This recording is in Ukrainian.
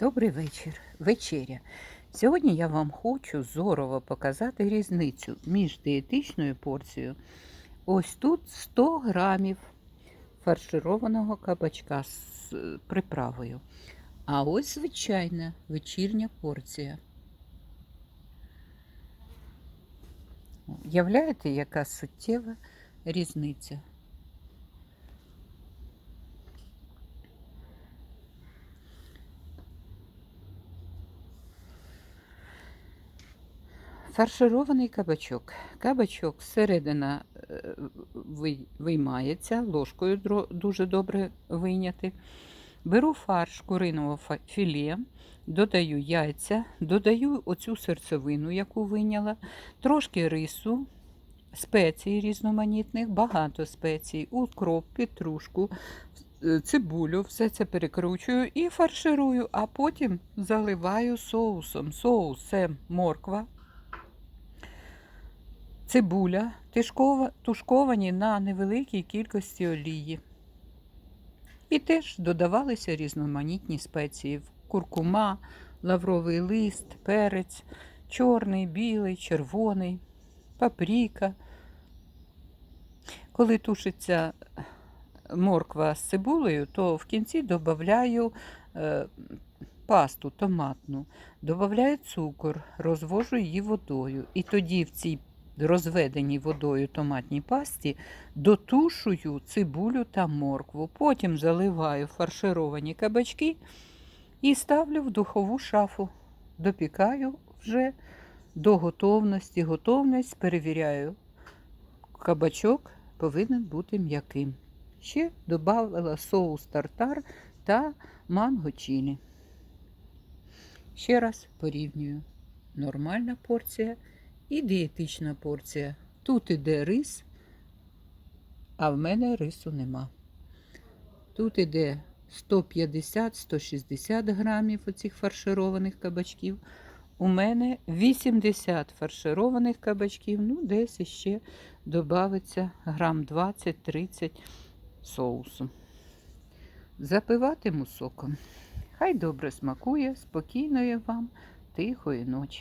Добрий вечір. Вечеря. Сьогодні я вам хочу зорово показати різницю між дієтичною порцією. Ось тут 100 грамів фаршированого кабачка з приправою. А ось звичайна вечірня порція. Являєте, яка суттєва різниця? Фарширований кабачок. Кабачок середина е, виймається, ложкою дуже добре вийняти. Беру фарш куриного філе, додаю яйця, додаю оцю серцевину, яку вийняла, трошки рису, спецій різноманітних, багато спецій, укроп, петрушку, е, цибулю, все це перекручую і фарширую, а потім заливаю соусом. Соус це морква, цибуля, тушковані на невеликій кількості олії. І теж додавалися різноманітні спеції: куркума, лавровий лист, перець, чорний, білий, червоний, паприка. Коли тушиться морква з цибулею, то в кінці додаю е, пасту томатну, додаю цукор, розвожу її водою. І тоді в цій розведеній водою томатній пасті дотушую цибулю та моркву. Потім заливаю фаршировані кабачки і ставлю в духову шафу. Допікаю вже до готовності. Готовність перевіряю. Кабачок повинен бути м'яким. Ще додала соус тартар та манго чілі. Ще раз порівнюю. Нормальна порція і дієтична порція. Тут іде рис, а в мене рису нема. Тут іде 150-160 грамів оцих фаршированих кабачків. У мене 80 фаршированих кабачків, ну, десь іще додається грам 20-30 соусу. Запиватиму соком. Хай добре смакує, спокійної вам, тихої ночі.